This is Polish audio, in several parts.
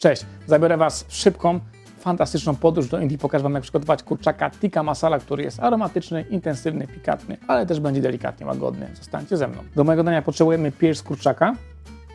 Cześć, zabiorę Was w szybką, fantastyczną podróż do Indii. Pokażę Wam, jak przygotować kurczaka tikka masala, który jest aromatyczny, intensywny, pikantny, ale też będzie delikatnie łagodny. Zostańcie ze mną. Do mojego dania potrzebujemy pierś z kurczaka,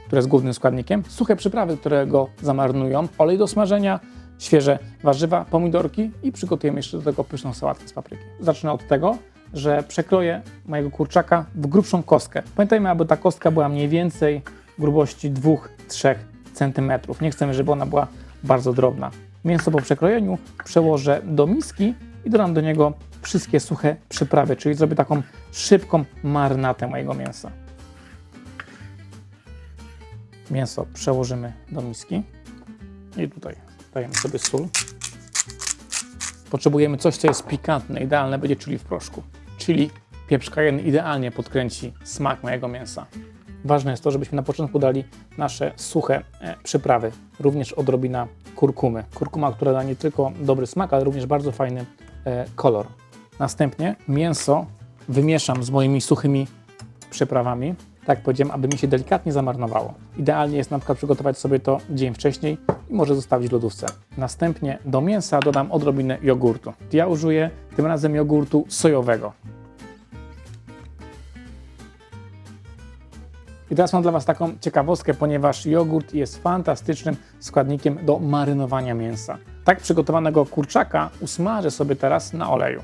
który jest głównym składnikiem, suche przyprawy, które go zamarynują, olej do smażenia, świeże warzywa, pomidorki i przygotujemy jeszcze do tego pyszną sałatkę z papryki. Zacznę od tego, że przekroję mojego kurczaka w grubszą kostkę. Pamiętajmy, aby ta kostka była mniej więcej grubości 2-3 cm. Nie chcemy, żeby ona była bardzo drobna. Mięso po przekrojeniu przełożę do miski i dodam do niego wszystkie suche przyprawy, czyli zrobię taką szybką marynatę mojego mięsa. Mięso przełożymy do miski i tutaj dajemy sobie sól. Potrzebujemy coś, co jest pikantne, idealne będzie czyli w proszku. Czyli pieprz cayenne idealnie podkręci smak mojego mięsa. Ważne jest to, żebyśmy na początku dali nasze suche e, przyprawy, również odrobina kurkumy. Kurkuma, która da nie tylko dobry smak, ale również bardzo fajny e, kolor. Następnie mięso wymieszam z moimi suchymi przyprawami, tak jak powiedziałem, aby mi się delikatnie zamarnowało. Idealnie jest na przykład przygotować sobie to dzień wcześniej i może zostawić w lodówce. Następnie do mięsa dodam odrobinę jogurtu. Ja użyję tym razem jogurtu sojowego. I teraz mam dla Was taką ciekawostkę, ponieważ jogurt jest fantastycznym składnikiem do marynowania mięsa. Tak przygotowanego kurczaka usmażę sobie teraz na oleju.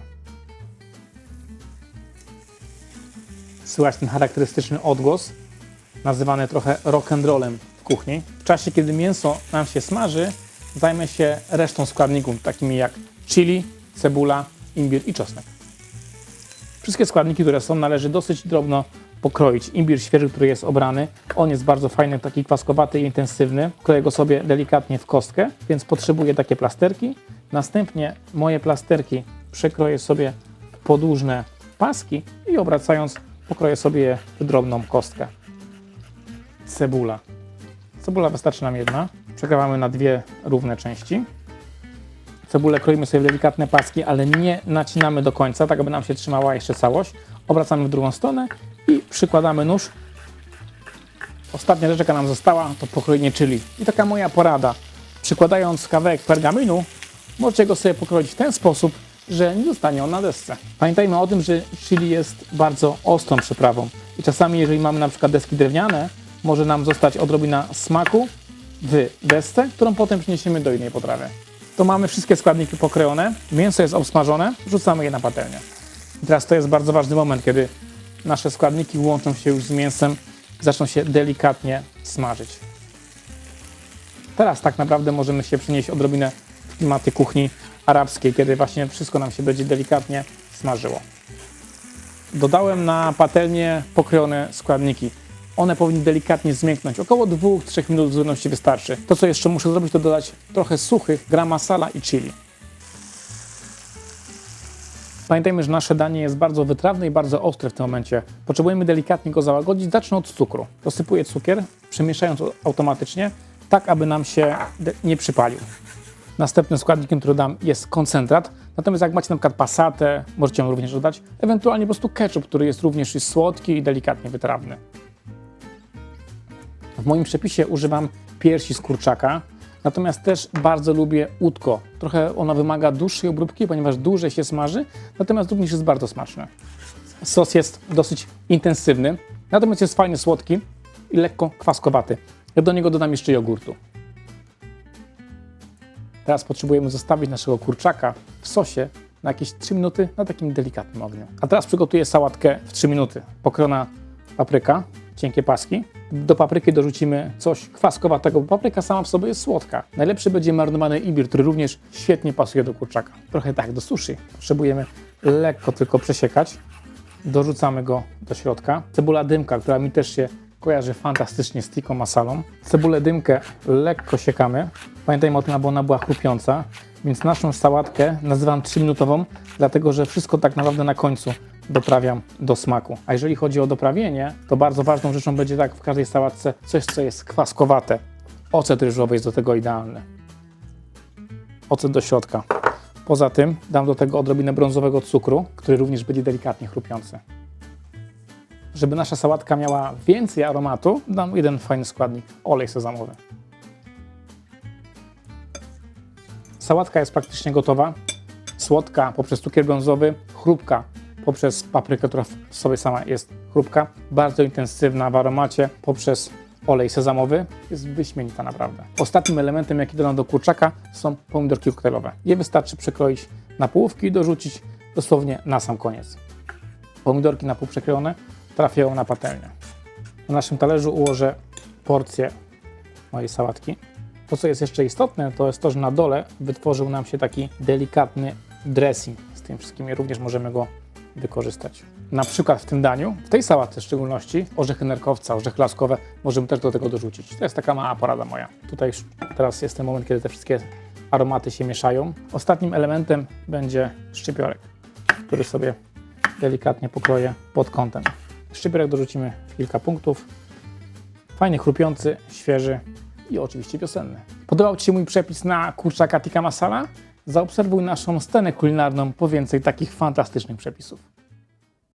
Słychać ten charakterystyczny odgłos, nazywany trochę rock'n'rollem w kuchni. W czasie, kiedy mięso nam się smaży, zajmę się resztą składników, takimi jak chili, cebula, imbir i czosnek. Wszystkie składniki, które są, należy dosyć drobno pokroić. Imbir świeży, który jest obrany, on jest bardzo fajny, taki kwaskowaty i intensywny. Kroję go sobie delikatnie w kostkę, więc potrzebuję takie plasterki. Następnie moje plasterki przekroję sobie podłużne paski i obracając pokroję sobie drobną kostkę. Cebula. Cebula wystarczy nam jedna. Przekrawamy na dwie równe części. Cebulę kroimy sobie w delikatne paski, ale nie nacinamy do końca, tak aby nam się trzymała jeszcze całość. Obracamy w drugą stronę przykładamy nóż. Ostatnia rzecz, jaka nam została, to pokrojenie chili. I taka moja porada. Przykładając kawałek pergaminu, możecie go sobie pokroić w ten sposób, że nie zostanie on na desce. Pamiętajmy o tym, że chili jest bardzo ostrą przyprawą. I czasami, jeżeli mamy na przykład deski drewniane, może nam zostać odrobina smaku w desce, którą potem przyniesiemy do innej potrawy. To mamy wszystkie składniki pokrojone, mięso jest obsmażone, wrzucamy je na patelnię. I teraz to jest bardzo ważny moment, kiedy nasze składniki łączą się już z mięsem zaczną się delikatnie smażyć. Teraz tak naprawdę możemy się przenieść odrobinę w klimaty kuchni arabskiej, kiedy właśnie wszystko nam się będzie delikatnie smażyło. Dodałem na patelnię pokrojone składniki. One powinny delikatnie zmięknąć. Około 2-3 minut w zupełności wystarczy. To, co jeszcze muszę zrobić, to dodać trochę suchych gram masala i chili. Pamiętajmy, że nasze danie jest bardzo wytrawne i bardzo ostre w tym momencie. Potrzebujemy delikatnie go załagodzić. Zacznę od cukru. Dosypuję cukier, przemieszając automatycznie, tak aby nam się nie przypalił. Następnym składnikiem, który dam, jest koncentrat. Natomiast jak macie na przykład pasatę, możecie ją również dodać. Ewentualnie po prostu ketchup, który jest również słodki i delikatnie wytrawny. W moim przepisie używam piersi z kurczaka, natomiast też bardzo lubię udko. Trochę ono wymaga dłuższej obróbki, ponieważ dłużej się smaży, natomiast również jest bardzo smaczne. Sos jest dosyć intensywny, natomiast jest fajny, słodki i lekko kwaskowaty. Ja do niego dodam jeszcze jogurtu. Teraz potrzebujemy zostawić naszego kurczaka w sosie na jakieś 3 minuty na takim delikatnym ogniu. A teraz przygotuję sałatkę w 3 minuty. Pokrona papryka, cienkie paski. Do papryki dorzucimy coś kwaskowatego, bo papryka sama w sobie jest słodka. Najlepszy będzie marynowany imbir, który również świetnie pasuje do kurczaka. Trochę tak do sushi. Potrzebujemy lekko tylko przesiekać. Dorzucamy go do środka. Cebula dymka, która mi też się kojarzy fantastycznie z tikką masalą. Cebulę dymkę lekko siekamy. Pamiętajmy o tym, aby ona była chrupiąca. Więc naszą sałatkę nazywam 3-minutową, dlatego że wszystko tak naprawdę na końcu doprawiam do smaku. A jeżeli chodzi o doprawienie, to bardzo ważną rzeczą będzie tak w każdej sałatce coś, co jest kwaskowate. Ocet ryżowy jest do tego idealny. Ocet do środka. Poza tym dam do tego odrobinę brązowego cukru, który również będzie delikatnie chrupiący. Żeby nasza sałatka miała więcej aromatu, dam jeden fajny składnik olej sezamowy. Sałatka jest praktycznie gotowa. Słodka poprzez cukier brązowy, chrupka poprzez paprykę, która w sobie sama jest chrupka. Bardzo intensywna w aromacie poprzez olej sezamowy. Jest wyśmienita naprawdę. Ostatnim elementem, jaki dodam do kurczaka są pomidorki koktajlowe. Je wystarczy przekroić na połówki i dorzucić dosłownie na sam koniec. Pomidorki na pół przekrojone trafiają na patelnię. Na naszym talerzu ułożę porcję mojej sałatki. To, co jest jeszcze istotne, to jest to, że na dole wytworzył nam się taki delikatny dressing. Z tym wszystkim również możemy go wykorzystać. Na przykład w tym daniu, w tej sałatce w szczególności, orzechy nerkowca, orzechy laskowe możemy też do tego dorzucić. To jest taka mała porada moja. Tutaj już teraz jest ten moment, kiedy te wszystkie aromaty się mieszają. Ostatnim elementem będzie szczypiorek, który sobie delikatnie pokroję pod kątem. Szczypiorek dorzucimy w kilka punktów. Fajnie chrupiący, świeży i oczywiście wiosenny. Podobał Ci się mój przepis na kurczaka tikka masala? Zaobserwuj naszą scenę kulinarną po więcej takich fantastycznych przepisów.